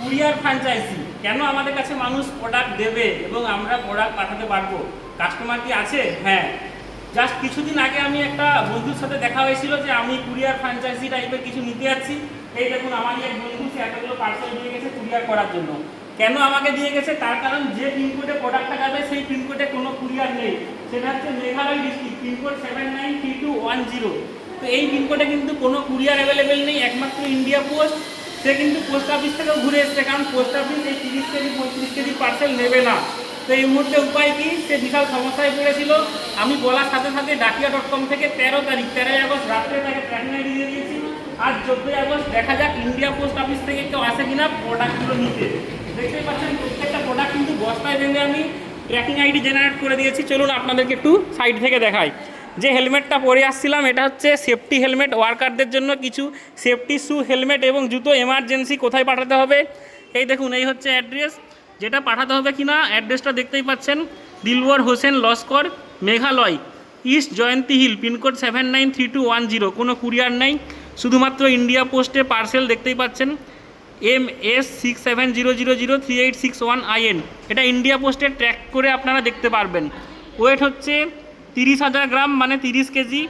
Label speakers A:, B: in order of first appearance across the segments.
A: Courier franchise কেন আমাদের কাছে মানুষ প্রোডাক্ট দেবে এবং আমরা প্রোডাক্ট পাঠাতে পারব? কাস্টমার কি আছে? হ্যাঁ। জাস্ট কিছুদিন আগে আমি একটা বন্ধুর সাথে দেখা হয়েছিল যে আমি কুরিয়ার ফ্র্যাঞ্চাইজি টাইপের কিছু নিতে যাচ্ছি। এই দেখুন আমারই এক বন্ধু, সে এতগুলো পার্সেল দিয়ে গেছে কুরিয়ার করার জন্য। কেন আমাকে দিয়ে গেছে? তার কারণ যে পিনকোডে প্রোডাক্টটা যাবে, সেই পিনকোডে কোনো কুরিয়ার নেই। সেটা হচ্ছে Meghalaya district pincode seven nine three two one zero তো এই পিনকোডে কিন্তু কোনো কুরিয়ার অ্যাভেলেবেল নেই, একমাত্র ইন্ডিয়া পোস্ট সে কিন্তু পোস্ট অফিস থেকেও ঘুরে এসছে, কারণ পোস্ট অফিস এই তিরিশ কেজি, পঁয়ত্রিশ কেজি পার্সেল নেবে না। তো এই মুহূর্তে উপায় কি? সে বিশাল সমস্যায় পড়েছিল। আমি বলার সাথে সাথে ডাকিয়া ডট কম থেকে তেরো তারিখ, তেরোই আগস্ট, রাত্রে তাকে আইডি দিয়ে দিয়েছি। আর চোদ্দোই আগস্ট, দেখা যাক ইন্ডিয়া পোস্ট অফিস থেকে কেউ আসে কিনা প্রোডাক্টগুলো নিতে। দেখতেই পাচ্ছেন, প্রত্যেকটা প্রোডাক্ট কিন্তু বস্তায় বেঁধে আমি ট্র্যাকিং আইডি জেনারেট করে দিয়েছি। চলুন আপনাদেরকে একটু সাইড থেকে দেখাই। যে হেলমেটটা পরে আসছিলাম, এটা হচ্ছে সেফটি হেলমেট ওয়ার্কারদের জন্য কিছু সেফটি শু হেলমেট এবং জুতো এমার্জেন্সি কোথায় পাঠাতে হবে? এই দেখুন, এই হচ্ছে অ্যাড্রেস যেটা পাঠাতে হবে কিনা অ্যাড্রেসটা দেখতেই পাচ্ছেন। Dilwar Hossain Laskar, Meghalaya, east Jaintia hill, pincode seven nine three two one zero কোনো কুরিয়ার নেই, শুধুমাত্র ইন্ডিয়া পোস্টে পার্সেল দেখতেই পাচ্ছেন। M S six seven zero zero zero three eight six one IN এটা ইন্ডিয়া পোস্টে ট্র্যাক করে আপনারা দেখতে পারবেন। ওয়েট হচ্ছে তিরিশ হাজার গ্রাম মানে তিরিশ কেজি।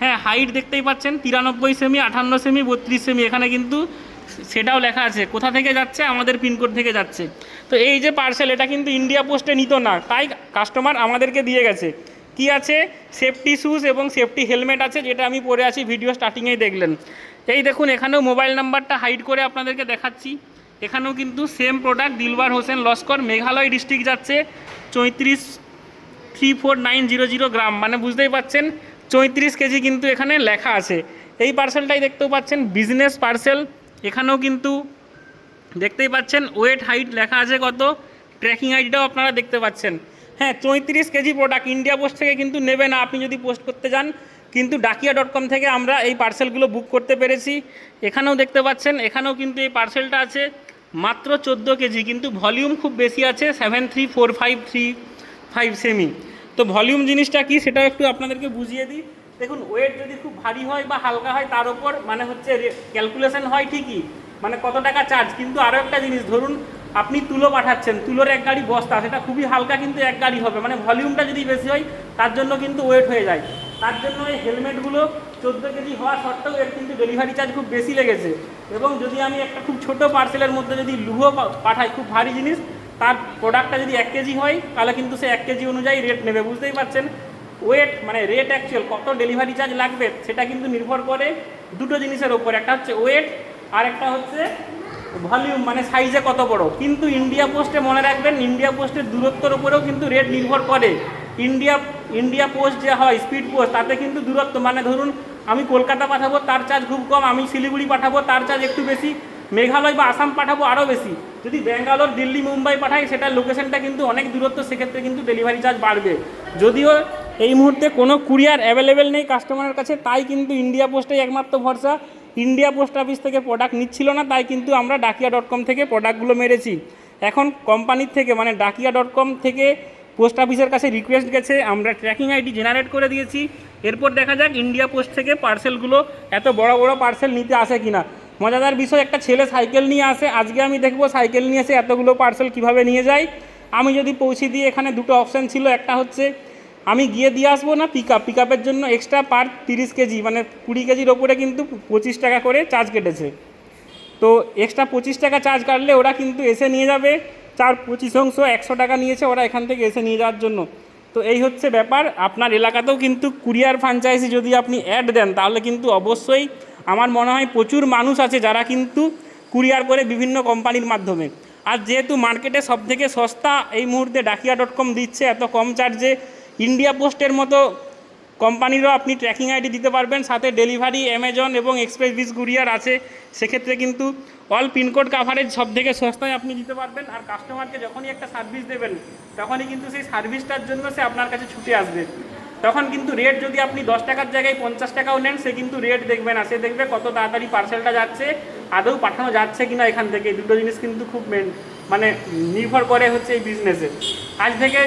A: হ্যাঁ হাইট দেখতেই পাচ্ছেন, তিরানব্বই সেমি আটান্ন সেমি বত্রিশ সেমি এখানে কিন্তু সেটাও লেখা আছে। কোথা থেকে যাচ্ছে? আমাদের পিনকোড থেকে যাচ্ছে। তো এই যে পার্সেল এটা কিন্তু ইন্ডিয়া পোস্টে নিত না, তাই কাস্টমার আমাদেরকে দিয়ে গেছে। কি আছে? সেফটি শ্যুজ এবং সেফটি হেলমেট আছে, যেটা আমি পরে আছি ভিডিও স্টার্টিংয়েই দেখলেন। এই দেখুন, এখানেও মোবাইল নাম্বারটা হাইড করে আপনাদেরকে দেখাচ্ছি। এখানেও কিন্তু same product Dilbar Hossain Laskar, Meghalaya district যাচ্ছে, চৈত্রিশ three four nine zero zero gram মানে বুঝতেই পাচ্ছেন, চৈত্রিশ কেজি কিন্তু এখানে লেখা আছে। এই পার্সেলটাই দেখতেও পাচ্ছেন বিজনেস পার্সেল এখানেও কিন্তু দেখতেই পাচ্ছেন ওয়েট হাইট লেখা আছে কত ট্র্যাকিং আইডিটাও আপনারা দেখতে পাচ্ছেন। হ্যাঁ চৌত্রিশ কেজি প্রোডাক্ট ইন্ডিয়া পোস্ট থেকে কিন্তু নেবে না আপনি যদি পোস্ট করতে যান, কিন্তু ডাকিয়া ডট কম থেকে আমরা এই পার্সেলগুলো বুক করতে পেরেছি। এখানেও দেখতে পাচ্ছেন, এখানেও কিন্তু এই পার্সেলটা আছে, মাত্র চোদ্দ কেজি, কিন্তু ভলিউম খুব বেশি আছে seven three four five three five semi তো ভলিউম জিনিসটা কি সেটা একটু আপনাদেরকে বুঝিয়ে দিই। দেখুন ওয়েট যদি খুব ভারী হয় বা হালকা হয়, তার উপর মানে হচ্ছে ক্যালকুলেশন হয় ঠিকই মানে কত টাকা চার্জ কিন্তু আরও একটা জিনিস, ধরুন আপনি তুলো পাঠাচ্ছেন, তুলোর এক গাড়ি বস্তা, সেটা খুবই হালকা কিন্তু এক গাড়ি হবে মানে ভলিউমটা যদি বেশি হয়, তার জন্য কিন্তু ওয়েট হয়ে যায়। তার জন্য এই হেলমেটগুলো চোদ্দ কেজি হওয়া সত্ত্বেও এর কিন্তু ডেলিভারি চার্জ খুব বেশি লেগেছে। এবং যদি আমি একটা খুব ছোট পার্সেলের মধ্যে যদি লুহো পাঠাই, খুব ভারী জিনিস তার প্রোডাক্টটা যদি এক কেজি হয়, তাহলে কিন্তু সে এক কেজি অনুযায়ী রেট নেবে, বুঝতেই পারছেন? ওয়েট মানে রেট অ্যাকচুয়াল কত ডেলিভারি চার্জ লাগবে, সেটা কিন্তু নির্ভর করে দুটো জিনিসের ওপর একটা হচ্ছে ওয়েট আর একটা হচ্ছে ভলিউম মানে সাইজে কত বড়। কিন্তু ইন্ডিয়া পোস্টে মনে রাখবেন ইন্ডিয়া পোস্টের দূরত্বের উপরেও কিন্তু রেট নির্ভর করে। ইন্ডিয়া ইন্ডিয়া পোস্ট যে হয় স্পিড পোস্ট তাতে কিন্তু দূরত্ব মানে ধরুন আমি কলকাতা পাঠাবো, তার চার্জ খুব কম, আমি শিলিগুড়ি পাঠাবো, তার চার্জ একটু বেশি মেঘালয় বা আসাম পাঠাবো আরও বেশি। যদি ব্যাঙ্গালোর, দিল্লি, মুম্বাই পাঠাই, সেটার লোকেশনটা কিন্তু অনেক দূরত্ব, সেক্ষেত্রে কিন্তু ডেলিভারি চার্জ বাড়বে। যদিও এই মুহূর্তে কোনো কুরিয়ার অ্যাভেলেবেল নেই কাস্টমারের কাছে, তাই কিন্তু ইন্ডিয়া পোস্টেই একমাত্র ভরসা। ইন্ডিয়া পোস্ট অফিস থেকে প্রোডাক্ট নিচ্ছিল না, তাই কিন্তু আমরা ডাকিয়া ডট কম থেকে প্রোডাক্টগুলো মেরেছি। এখন কোম্পানির থেকে মানে ডাকিয়া ডট কম থেকে পোস্ট অফিসের কাছে রিকোয়েস্ট গেছে, আমরা ট্র্যাকিং আইডি জেনারেট করে দিয়েছি। এরপর দেখা যাক ইন্ডিয়া পোস্ট থেকে পার্সেলগুলো এত বড় বড় পার্সেল নিতে আসে কিনা। মজাদার বিষয়, একটা ছেলে সাইকেল নিয়ে আসে, আজকে আমি দেখব সাইকেল নিয়ে এসে এতগুলো পার্সেল কীভাবে নিয়ে যায়। আমি যদি পৌঁছে দিই এখানে দুটো অপশান ছিল, একটা হচ্ছে আমি গিয়ে দিয়ে আসব না পিক আপ পিক আপের জন্য এক্সট্রা পার তিরিশ কেজি মানে কুড়ি কেজির ওপরে কিন্তু পঁচিশ টাকা করে চার্জ কেটেছে। তো এক্সট্রা পঁচিশ টাকা চার্জ কাটলে ওরা কিন্তু এসে নিয়ে যাবে, চার পঁচিশ অংশ একশো টাকা নিয়েছে ওরা এখান থেকে এসে নিয়ে যাওয়ার জন্য। তো এই হচ্ছে ব্যাপার, আপনার এলাকাতেও কিন্তু কুরিয়ার ফ্রাঞ্চাইজি যদি আপনি অ্যাড দেন, তাহলে কিন্তু অবশ্যই আমার মনে হয় প্রচুর মানুষ আছে যারা কিন্তু কুরিয়ার করে বিভিন্ন কোম্পানির মাধ্যমে। আর যেহেতু মার্কেটে সবথেকে সস্তা এই মুহূর্তে ডাকিয়া ডট কম দিচ্ছে, এত কম চার্জে ইন্ডিয়া পোস্টের মতো কোম্পানিরও আপনি ট্র্যাকিং আইডি দিতে পারবেন। সাথে ডেলিভারি, অ্যামাজন এবং এক্সপ্রেস বিস কুরিয়ার আছে। সেক্ষেত্রে কিন্তু অল পিনকোড কাভারেজ সব থেকে সস্তায় আপনি দিতে পারবেন। আর কাস্টমারকে যখনই একটা সার্ভিস দেবেন, তখনই কিন্তু সেই সার্ভিসটার জন্য সে আপনার কাছে ছুটে আসবে। তখন কিন্তু রেট যদি আপনি দশ টাকার জায়গায় পঞ্চাশ টাকাও নেন, সে কিন্তু রেট দেখবে না। সে দেখবে কত তাড়াতাড়ি পার্সেলটা যাচ্ছে, আদৌ পাঠানো যাচ্ছে কিনা এখান থেকে। দুটো জিনিস কিন্তু খুব মেন মানে নির্ভর করে হচ্ছে এই বিজনেসে আজ থেকে